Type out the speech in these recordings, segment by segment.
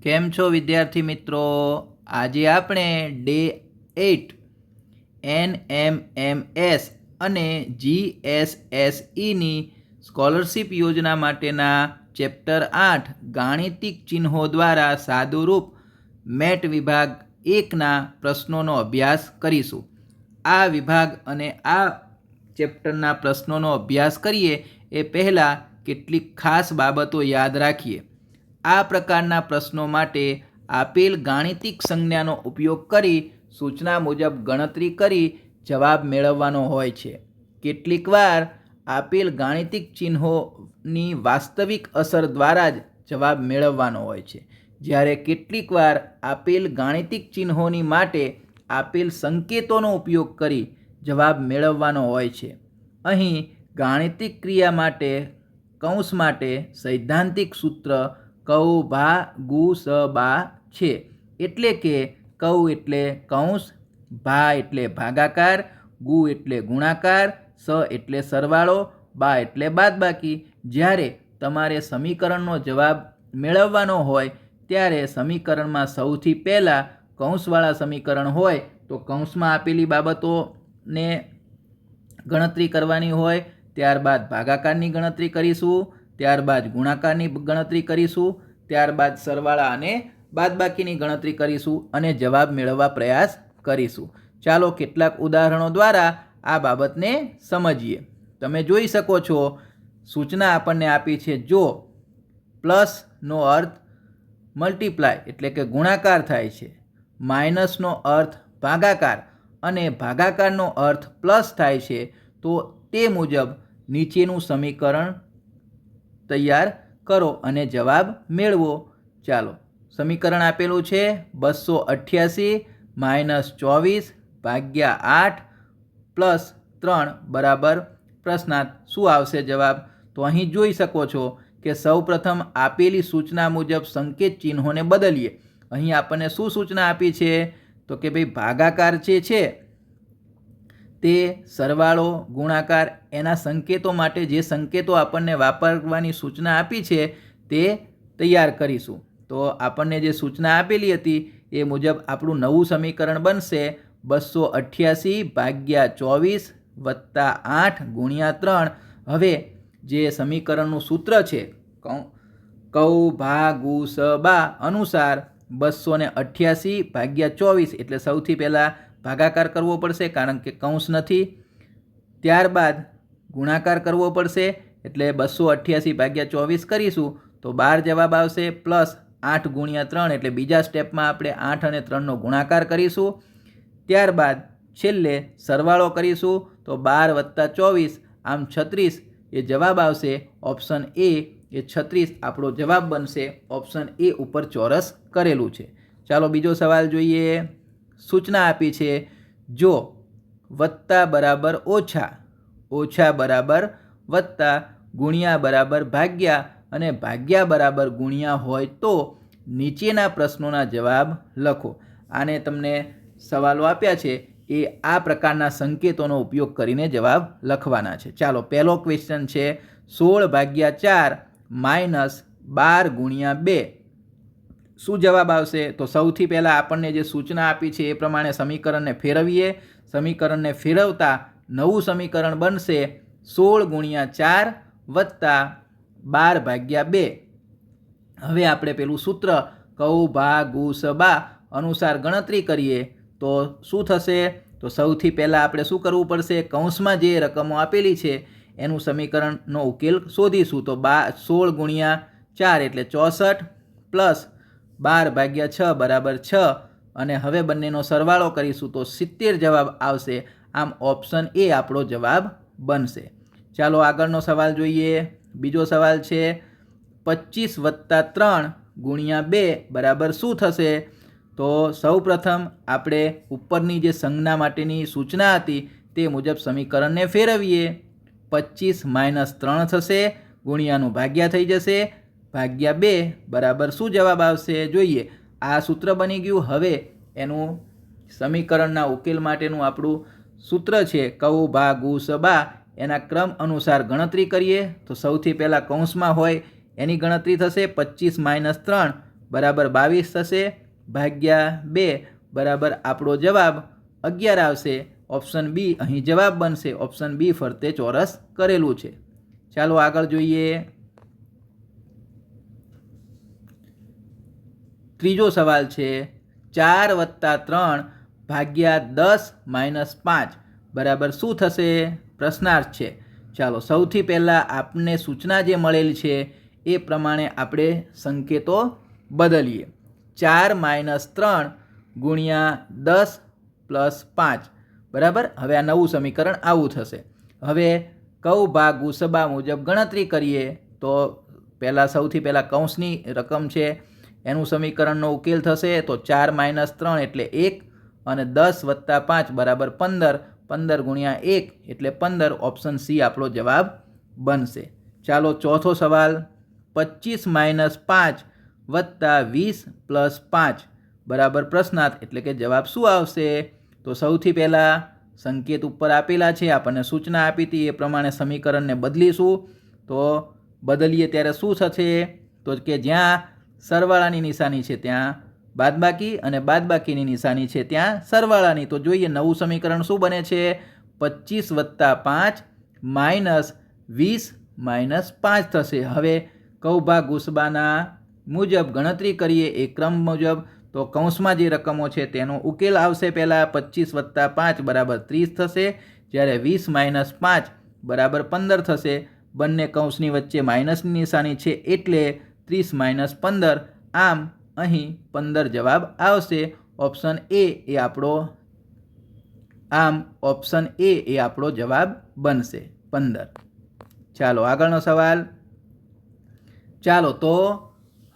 કેમ છો વિદ્યાર્થી મિત્રો? આજે આપણે day eight N M M S અને જી એસ એસ ઈની સ્કોલરશિપ યોજના માટેના ચેપ્ટર આઠ ગાણિતિક ચિહ્નો દ્વારા સાદુરૂપ મેટ વિભાગ એકના પ્રશ્નોનો અભ્યાસ કરીશું. આ વિભાગ અને આ ચેપ્ટરના પ્રશ્નોનો અભ્યાસ કરીએ એ પહેલાં કેટલીક ખાસ બાબતો યાદ રાખીએ. આ પ્રકારના પ્રશ્નો માટે આપેલ ગાણિતિક સંજ્ઞાનો ઉપયોગ કરી સૂચના મુજબ ગણતરી કરી જવાબ મેળવવાનો હોય છે. કેટલીકવાર આપેલ ગાણિતિક ચિહ્નોની વાસ્તવિક અસર દ્વારા જ જવાબ મેળવવાનો હોય છે. જ્યારે કેટલીકવાર આપેલ ગાણિતિક ચિહ્નોની માટે આપેલ સંકેતોનો ઉપયોગ કરી જવાબ મેળવવાનો હોય છે. અહીં ગાણિતિક ક્રિયા માટે કૌંસ માટે સૈદ્ધાંતિક સૂત્ર કૌ ભા ગુ સ બા છે. એટલે કે કૌ એટલે કૌંસ, ભા એટલે ભાગાકાર, ગુ એટલે ગુણાકાર, સ એટલે સરવાળો, બા એટલે બાદબાકી. જ્યારે તમારે સમીકરણનો જવાબ મેળવવાનો હોય, ત્યારે સમીકરણમાં સૌથી પહેલાં કૌંસવાળા સમીકરણ હોય, તો કૌંસમાં આપેલી બાબતોને ગણતરી કરવાની હોય, ત્યારબાદ ભાગાકારની ગણતરી કરીશું, ત્યારબાદ ગુણાકારની ગણતરી કરીશું ત્યારબાદ સરવાળા અને બાદબાકીની ગણતરી કરીશું અને જવાબ મેળવવા પ્રયાસ કરીશું. ચાલો કેટલાક ઉદાહરણો દ્વારા આ બાબતને સમજીએ. તમે જોઈ શકો છો, સૂચના આપણને આપી છે, જો પ્લસનો અર્થ મલ્ટીપ્લાય એટલે કે ગુણાકાર થાય છે માઇનસનો અર્થ ભાગાકાર અને ભાગાકારનો અર્થ પ્લસ થાય છે, તો તે મુજબ નીચેનું સમીકરણ તૈયાર કરો અને જવાબ મેળવો. ચાલો, સમીકરણ આપેલું છે બસો અઠ્યાસી માઇનસ ચોવીસ ભાગ્યા આઠ પ્લસ ત્રણ બરાબર. પ્રશ્નાર્થ શું આવશે જવાબ? તો અહીં જોઈ શકો છો કે સૌપ્રથમ આપેલી સૂચના મુજબ સંકેત ચિહ્નોને બદલીએ. અહીં આપણને શું સૂચના આપી છે? તો કે ભાઈ ભાગાકાર જે છે તે સરવાળો, ગુણાકાર એના સંકેતો માટે જે સંકેતો આપણને વાપરવાની સૂચના આપી છે તે તૈયાર કરીશું. તો આપણને જે સૂચના આપેલી હતી એ મુજબ આપણું નવું સમીકરણ બનશે બસો અઠ્યાસી ભાગ્યા ચોવીસ વત્તા આઠ ગુણ્યા ત્રણ. હવે જે સમીકરણનું સૂત્ર છે કૌ કૌ ભા સ બા અનુસાર બસો ને અઠ્યાસી ભાગ્યા ચોવીસ એટલે સૌથી પહેલાં ભાગાકાર કરવો પડશે કારણ કે કૌંસ નથી. ત્યારબાદ ગુણાકાર કરવો પડશે એટલે બસો અઠ્યાસી ભાગ્યા ચોવીસ કરીશું તો બાર જવાબ આવશે પ્લસ આઠ ગુણ્યા ત્રણ એટલે બીજા સ્ટેપમાં આપણે આઠ અને ત્રણનો ગુણાકાર કરીશું. ત્યારબાદ છેલ્લે સરવાળો કરીશું તો બાર વત્તા ચોવીસ આમ છત્રીસ એ જવાબ આવશે ઓપ્શન એ એ છત્રીસ આપણો જવાબ બનશે ઓપ્શન એ ઉપર ચોરસ કરેલું છે. ચાલો બીજો સવાલ જોઈએ. સૂચના આપી છે, જો વત્તા બરાબર ઓછા ઓછા બરાબર વત્તા ગુણ્યા બરાબર ભાગ્યા અને ભાગ્યા બરાબર ગુણ્યા હોય તો નીચેના પ્રશ્નોના જવાબ લખો. આને તમને સવાલો આપ્યા છે, એ આ પ્રકારના સંકેતોનો ઉપયોગ કરીને જવાબ લખવાના છે. ચાલો, પહેલો ક્વેશ્ચન છે, સોળ ભાગ્યા ચાર માઇનસ બાર ગુણ્યા બે. શું જવાબ આવશે? તો સૌથી પહેલાં આપણને જે સૂચના આપી છે એ પ્રમાણે સમીકરણને ફેરવીએ. સમીકરણને ફેરવતા નવું સમીકરણ બનશે સોળ ગુણ્યા ચાર વત્તા બાર ભાગ્યા બે. હવે આપણે પેલું સૂત્ર કૌ ભા ગુ સ બા અનુસાર ગણતરી કરીએ. તો શું થશે? તો સૌથી પહેલાં આપણે શું કરવું પડશે? કૌંસમાં જે રકમો આપેલી છે, એનું સમીકરણનો ઉકેલ શોધીશું. તો બા, સોળ ગુણ્યા ચાર એટલે ચોસઠ પ્લસ બાર ભાગ્યા છ બરાબર છ. અને હવે બંનેનો સરવાળો કરીશું તો સિત્તેર જવાબ આવશે. આમ ઓપ્શન એ આપણો જવાબ બનશે. ચાલો આગળનો સવાલ જોઈએ. બીજો સવાલ છે, પચીસ વત્તા ત્રણ ગુણ્યા બે બરાબર શું થશે? તો સૌપ્રથમ આપણે ઉપરની જે સંજ્ઞા માટેની સૂચના હતી તે મુજબ સમીકરણને ફેરવીએ. પચીસ માઇનસ ત્રણ થશે, ગુણ્યાનું ભાગ્યા થઈ જશે. ભાગ્યા બે બરાબર શું જવાબ આવશે જોઈએ. આ સૂત્ર બની ગયું હવે. એનું સમીકરણના ઉકેલ માટેનું આપણું સૂત્ર છે કૌ ભા ગુ સબા. એના ક્રમ અનુસાર ગણતરી કરીએ તો સૌથી પહેલાં કૌંસમાં હોય એની ગણતરી થશે પચીસ માઇનસ ત્રણ બરાબર બાવીસ થશે ભાગ્યા બે બરાબર આપણો જવાબ અગિયાર આવશે. ઓપ્શન બી અહીં જવાબ બનશે. ઓપ્શન બી ફરતે ચોરસ કરેલું છે. ચાલો આગળ જોઈએ. ત્રીજો સવાલ છે, ચાર વત્તા ત્રણ ભાગ્યા દસ માઇનસ પાંચ, બરાબર શું થશે? પ્રશ્નાર્થ છે. ચાલો, સૌથી પહેલાં આપને સૂચના જે મળેલી છે, એ પ્રમાણે આપણે સંકેતો બદલીએ. ચાર માઇનસ ત્રણ ગુણ્યા દસ પ્લસ પાંચ, બરાબર? હવે આ નવું સમીકરણ આવું થશે. હવે કૌ ભાગ ગુસબા મુજબ ગણતરી કરીએ, તો પહેલાં સૌથી પહેલાં કૌંસની રકમ છે એનું સમીકરણનો ઉકેલ થશે તો ચાર માઇનસ ત્રણ એટલે એક અને દસ વત્તા પાંચ બરાબર પંદર. પંદર ગુણ્યા એક એટલે પંદર. ઓપ્શન સી આપણો જવાબ બનશે. ચાલો ચોથો સવાલ. પચીસ માઇનસ પાંચ વત્તા વીસ પ્લસ પાંચ બરાબર પ્રશ્નાર્થ એટલે કે જવાબ શું આવશે? તો સૌથી પહેલાં સંકેત ઉપર આપેલા છે, આપણને સૂચના આપી હતી, એ પ્રમાણે સમીકરણને બદલીશું. તો બદલીએ ત્યારે શું થશે? તો કે જ્યાં સરવાળાની નિશાની છે ત્યાં, બાદબાકી અને બાદબાકીની નિશાની છે ત્યાં સરવાળાની. તો જોઈએ નવું સમીકરણ શું બને છે? પચીસ વત્તા પાંચ માઇનસ વીસ માઇનસ પાંચ થશે. હવે કૌભા ગુસ્બાના મુજબ ગણતરી કરીએ એ ક્રમ મુજબ. તો કૌંસમાં જે રકમો છે તેનો ઉકેલ આવશે પહેલાં પચીસ વત્તા પાંચ બરાબર ત્રીસ થશે. જ્યારે વીસ માઇનસ પાંચ બરાબર પંદર થશે. બંને કૌંસની વચ્ચે માઇનસની નિશાની છે એટલે ત્રીસ માઇનસ પંદર. આમ અહીં પંદર જવાબ આવશે. ઓપ્શન એ એ આપણો, આમ ઓપ્શન એ એ આપણો જવાબ બનશે પંદર. ચાલો આગળનો સવાલ. ચાલો તો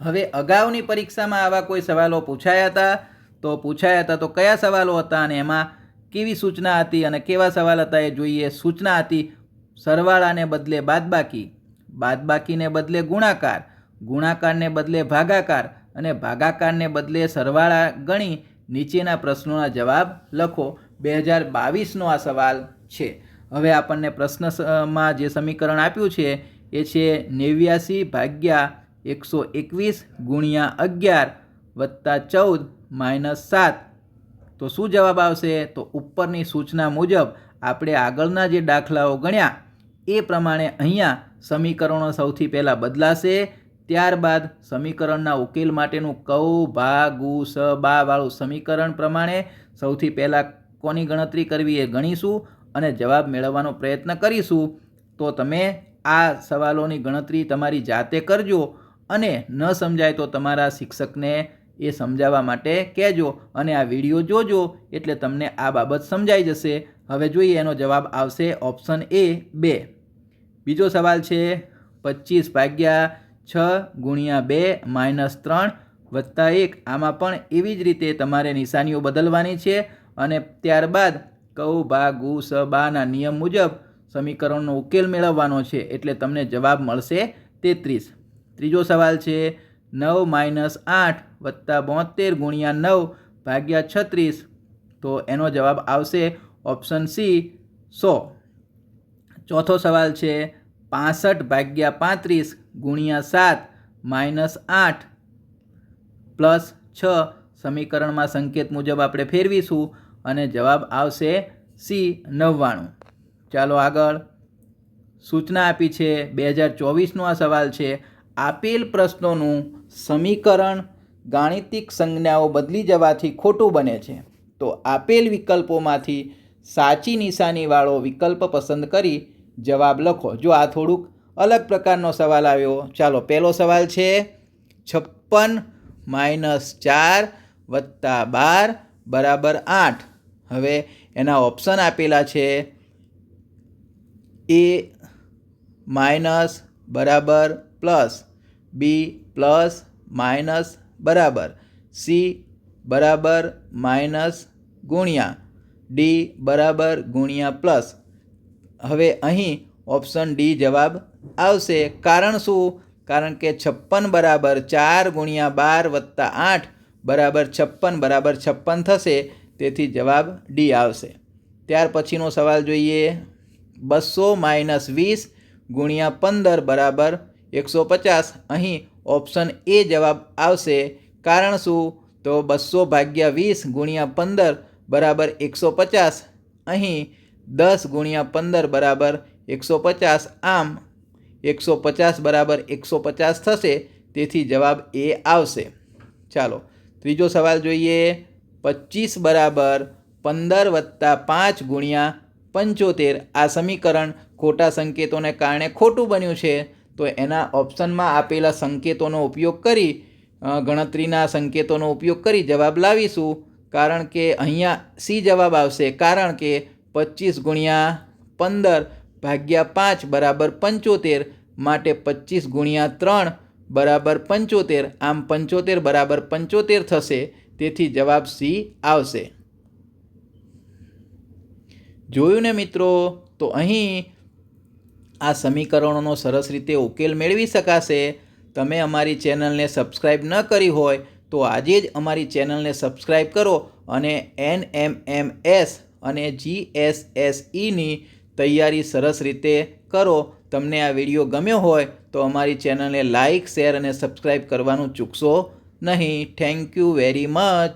હવે અગાઉની પરીક્ષામાં આવા કોઈ સવાલો પૂછાયા હતા? તો પૂછાયા હતા તો કયા સવાલો હતા અને એમાં કેવી સૂચના હતી અને કેવા સવાલ હતા એ જોઈએ. સૂચના હતી સરવાળાને બદલે બાદબાકી. બાદબાકીને બદલે ગુણાકાર. ગુણાકારને બદલે ભાગાકાર અને ભાગાકારને બદલે સરવાળા ગણી નીચેના પ્રશ્નોના જવાબ લખો. બે હજાર બાવીસનો આ સવાલ છે. હવે આપણને પ્રશ્નમાં જે સમીકરણ આપ્યું છે, એ છે નેવ્યાસી ભાગ્યા એકસો એકવીસ ગુણ્યા અગિયાર વત્તા ચૌદ માઇનસ સાત. તો શું જવાબ આવશે? તો ઉપરની સૂચના મુજબ આપણે આગળના જે દાખલાઓ ગણ્યા, એ પ્રમાણે અહીંયા સમીકરણો સૌથી પહેલાં બદલાશે. ત્યારબાદ સમીકરણના ઉકેલ માટેનું કૌ ભા ગુ સ બા વાળું સમીકરણ પ્રમાણે સૌથી પહેલાં કોની ગણતરી કરવી એ ગણીશું અને જવાબ મેળવવાનો પ્રયત્ન કરીશું. તો તમે આ સવાલોની ગણતરી તમારી જાતે કરજો અને ન સમજાય તો તમારા શિક્ષકને એ સમજાવવા માટે કહેજો અને આ વીડિયો જોજો એટલે તમને આ બાબત સમજાઈ જશે. હવે જોઈએ એનો જવાબ આવશે ઓપ્શન એ બે. બીજો સવાલ છે પચીસ ભાગ્યા છ ગુણ્યા બે માઇનસ ત્રણ વત્તા એક. આમાં પણ એવી જ રીતે તમારે નિશાનીઓ બદલવાની છે અને ત્યારબાદ કૌ ભા ગુ સ બાના નિયમ મુજબ સમીકરણનો ઉકેલ મેળવવાનો છે એટલે તમને જવાબ મળશે તેત્રીસ. ત્રીજો સવાલ છે, નવ માઇનસ આઠ વત્તા બોતેર ગુણ્યા નવ ભાગ્યા છત્રીસ. તો એનો જવાબ આવશે ઓપ્શન સી, સો. ચોથો સવાલ છે, પાસઠ ભાગ્યા પાંત્રીસ ગુણ્યા સાત માઇનસ આઠ પ્લસ છ સમીકરણમાં સંકેત મુજબ આપણે ફેરવીશું અને જવાબ આવશે સી નવ્વાણું. ચાલો આગળ. સૂચના આપી છે બે હજાર ચોવીસનો આ સવાલ છે. આપેલ પ્રશ્નોનું સમીકરણ ગાણિતિક સંજ્ઞાઓ બદલી જવાથી ખોટું બને છે. તો આપેલ વિકલ્પોમાંથી સાચી નિશાનીવાળો વિકલ્પ પસંદ કરી જવાબ લખો. જો આ થોડુંક અલગ પ્રકારનો સવાલ આવ્યો. ચાલો, પહેલો સવાલ છે છપ્પન માઇનસ ચાર વત્તા બાર બરાબર આઠ. હવે એના ઓપ્શન આપેલા છે એ માઇનસ બરાબર પ્લસ, બી પ્લસ માઇનસ બરાબર, સી બરાબર માઇનસ ગુણ્યા, ડી બરાબર ગુણ્યા પ્લસ. હવે અહીં ઓપ્શન ડી જવાબ આવશે. કારણ શું? કારણ કે છપ્પન બરાબર ચાર ગુણ્યા બાર વત્તા આઠ બરાબર છપ્પન બરાબર છપ્પન થશે. તેથી જવાબ ડી આવશે. ત્યાર પછીનો સવાલ જોઈએ. બસો માઇનસ વીસ ગુણ્યા પંદર બરાબર એકસો પચાસ. અહીં ઓપ્શન એ જવાબ આવશે. કારણ શું? તો બસો ભાગ્યા વીસ ગુણ્યા પંદર બરાબર એકસો પચાસ. અહીં દસ ગુણ્યા પંદર બરાબર એકસો પચાસ આમ એકસો પચાસ બરાબર એકસો પચાસ થશે, તેથી જવાબ એ આવશે. ચાલો, ત્રીજો સવાલ જોઈએ. પચીસ બરાબર પંદર વત્તા પાંચ ગુણ્યા પંચોતેર. આ સમીકરણ ખોટા સંકેતોને કારણે ખોટું બન્યું છે. તો એના ઓપ્શનમાં આપેલા સંકેતોનો ઉપયોગ કરી ગણતરીના સંકેતોનો ઉપયોગ કરી જવાબ લાવીશું. કારણ કે અહીંયા સી જવાબ આવશે. કારણ કે પચીસ ગુણ્યા પંદર ભાગ્યા પાંચ બરાબર પંચોતેર માટે પચીસ ગુણ્યા ત્રણ બરાબર પંચોતેર. આમ પંચોતેર બરાબર પંચોતેર થશે. તેથી જવાબ સી આવશે. જોયું ને મિત્રો? તો અહીં આ સમીકરણોનો સરસ રીતે ઉકેલ મેળવી શકાશે. તમે અમારી ચેનલને સબસ્ક્રાઈબ ન કરી હોય તો આજે જ અમારી ચેનલને સબસ્ક્રાઈબ કરો અને એન એમ એમ એસ અને જી એસ એસ ઈની તૈયારી સરસ રીતે કરો. તમને આ વીડિયો ગમ્યો હોય તો અમારી ચેનલને લાઇક શેર અને સબસ્ક્રાઈબ કરવાનું ચૂકશો નહીં. Thank you very much